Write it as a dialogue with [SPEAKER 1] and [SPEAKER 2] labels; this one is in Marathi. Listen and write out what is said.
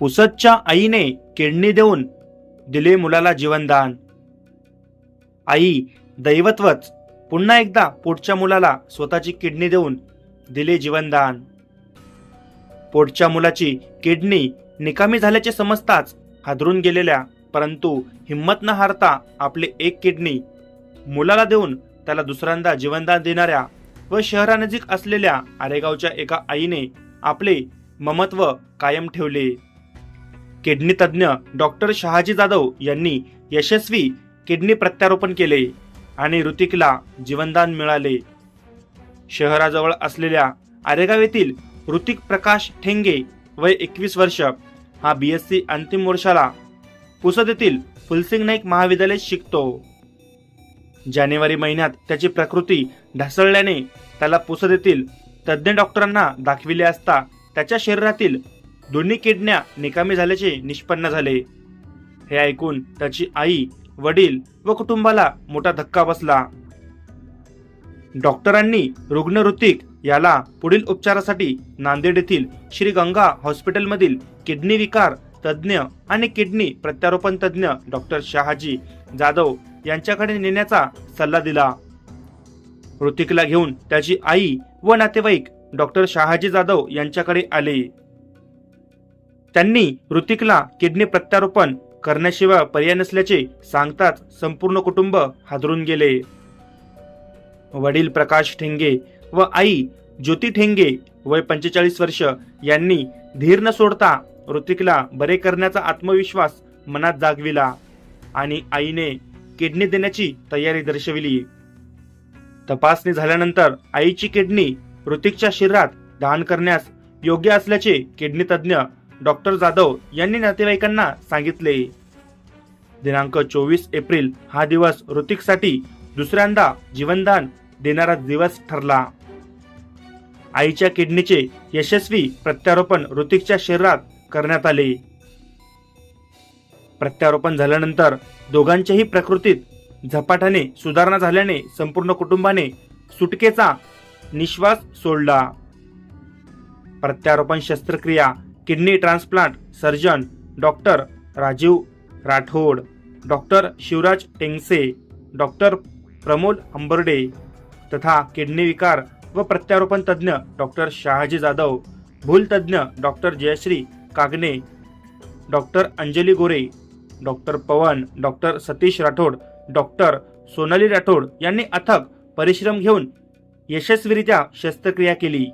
[SPEAKER 1] पुसदच्या आईने किडनी देऊन दिले मुलाला जीवनदान. आई दैवत्वच पुन्हा एकदा पोटच्या मुलाला स्वतःची किडनी देऊन दिले जीवनदान. पोटच्या मुलाची किडनी निकामी झाल्याचे समजताच हादरून गेलेल्या परंतु हिंमत न हारता आपले एक किडनी मुलाला देऊन त्याला दुसऱ्यांदा जीवनदान देणाऱ्या व शहरानजीक असलेल्या आरेगावच्या एका आईने आपले ममत्व कायम ठेवले. किडनी तज्ज्ञ डॉक्टर शहाजी जाधव यांनी यशस्वी किडनी प्रत्यारोपण केले आणि ऋतिकला जीवनदान मिळाले. शहराजवळ असलेल्या आरेगाव येथील ऋतिक प्रकाश ठेंगे वय एकवीस वर्ष हा बी एस सी अंतिम वर्षाला पुसद येथील फुलसिंग नाईक महाविद्यालयात शिकतो. जानेवारी महिन्यात त्याची प्रकृती ढासळल्याने त्याला पुसद येथील तज्ज्ञ डॉक्टरांना दाखविले असता त्याच्या शरीरातील दोन्ही किडन्या निकामी झाल्याचे निष्पन्न झाले. हे ऐकून त्याची आई वडील व कुटुंबाला मोठा धक्का बसला. डॉक्टरांनी रुग्ण ऋतिक याला पुढील उपचारासाठी नांदेड येथील श्री गंगा हॉस्पिटलमधील किडनी विकार तज्ज्ञ आणि किडनी प्रत्यारोपण तज्ज्ञ डॉक्टर शहाजी जाधव यांच्याकडे नेण्याचा सल्ला दिला. ऋतिकला घेऊन त्याची आई व नातेवाईक डॉक्टर शहाजी जाधव यांच्याकडे आले. त्यांनी ऋतिकला किडनी प्रत्यारोपण करण्याशिवाय पर्याय नसल्याचे सांगताच संपूर्ण कुटुंब हादरून गेले. वडील प्रकाश ठेंगे व आई ज्योती ठेंगे वय पंचेचाळीस वर्ष यांनी धीर न सोडता ऋतिकला बरे करण्याचा आत्मविश्वास मनात जागविला आणि आईने किडनी देण्याची तयारी दर्शविली. तपासणी झाल्यानंतर आईची किडनी ऋतिकच्या शरीरात दान करण्यास योग्य असल्याचे किडनी तज्ज्ञ डॉक्टर जाधव यांनी नातेवाईकांना सांगितले. दिनांक चोवीस एप्रिल हा दिवस ऋतिकसाठी दुसऱ्यांदा जीवनदान देणारा दिवस ठरला. आईच्या किडनीचे यशस्वी प्रत्यारोपण ऋतिकच्या शरीरात करण्यात आले. प्रत्यारोपण झाल्यानंतर दोघांच्याही प्रकृतीत झपाट्याने सुधारणा झाल्याने संपूर्ण कुटुंबाने सुटकेचा निश्वास सोडला. प्रत्यारोपण शस्त्रक्रिया kidney transplant surgeon doctor Rajiv Rathod doctor Shivraj Tengse doctor Pramod Ambarde तथा किडनी विकार व प्रत्यारोपण तज्ज्ञ doctor Shahaji Jadhav भूलतज्ज्ञ doctor Jayashree Kagane doctor Anjali Gore doctor Pavan doctor Satish Rathod doctor Sonali Rathod यांनी अथक परिश्रम घेऊन यशस्वीरित्या शस्त्रक्रिया केली.